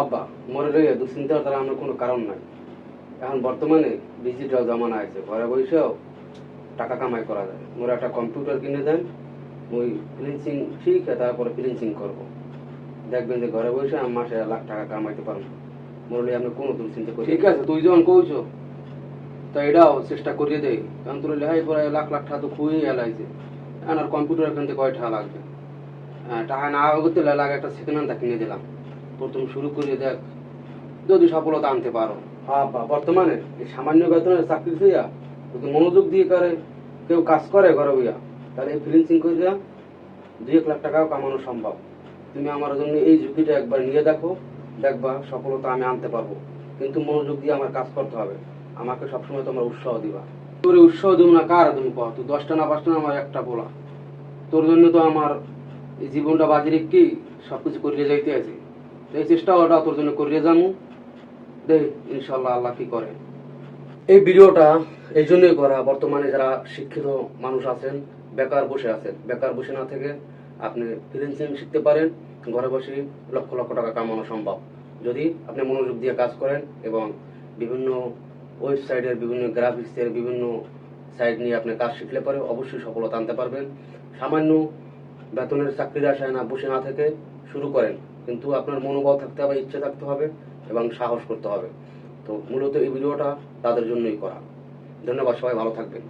আব্বা মরে রয়ে দুশ্চিন্তার দ্বারা আমার কোনো কারণ নাই। এখন বর্তমানে ডিজিটাল জমানা আছে, ঘরে বসেও টাকা কামাই করা যায়। মোর একটা কম্পিউটার কিনে দেন, ওই ফ্রিন্সিং শিখে তারপরে ফ্রিন্সিং করব। দেখবেন যে ঘরে বসে আমি মাসে লাখ টাকা কামাইতে পারব মরলে আপনি কোনো দুশ্চিন্তা করি ঠিক আছে, তুই যখন কইছো, তা এটাও চেষ্টা করিয়ে দেই কারণ তোর লেহাই পরে লাখ লাখ টাকা তো খুবই এলাইছে। আর কম্পিউটার কিনতে কয় টাকা লাগবে? টাকা না করতে লাগে একটা সেকেন্ড হ্যান্ড কিনে দিলাম। প্রথম শুরু করিয়ে দেখ। যদি সফলতা আনতে পারো। হ্যাঁ বর্তমানে এই সামান্য বেতনের চাকরি দিয়া যদি মনোযোগ দিয়ে করে, কেউ কাজ করে ঘরে বইয়া, তাহলে এই ফ্রিন্সিং করে দেওয়া দুই এক লাখ টাকাও কামানো সম্ভব। তুমি আমার জন্য এই ঝুঁকিটা একবার নিয়ে দেখো। দেখবা সফলতা আমি আনতে পারব। কিন্তু মনোযোগ দিয়ে আমার কাজ করতে হবে। আমাকে সবসময় তোমার উৎসাহ দিবা। তোর উৎসাহ দিব না, কার তুমি কহ তুই দশটা না পাঁচটা না আমার একটা বলা তোর জন্য তো আমার এই জীবনটা বাজি রেখে সবকিছু করিয়ে যাইতে আছে। এই চেষ্টা ওটা তোর জন্য করিয়ে যাব দেখ ইনশাল্লাহ আল্লাহ কি করে। এই ভিডিওটা এই জন্যই করা বর্তমানে যারা শিক্ষিত মানুষ আছেন, বেকার বসে আছেন। বেকার বসে না থেকে আপনি ফ্রিল্যান্সিং শিখতে পারেন, ঘরে বসে লক্ষ লক্ষ টাকা কামানো সম্ভব। যদি আপনি মনোযোগ দিয়ে কাজ করেন এবং বিভিন্ন ওয়েবসাইটের বিভিন্ন গ্রাফিক্সের বিভিন্ন সাইট নিয়ে আপনি কাজ শিখলে পরে অবশ্যই সফলতা আনতে পারবেন। সামান্য বেতনের চাকরির আশায় না, বসে না থেকে শুরু করেন। কিন্তু আপনার মনোবল থাকতে হবে, ইচ্ছে থাকতে হবে এবং সাহস করতে হবে। তো মূলত এই ভিডিওটা তাদের জন্যই করা। ধন্যবাদ, সবাই ভালো থাকবেন।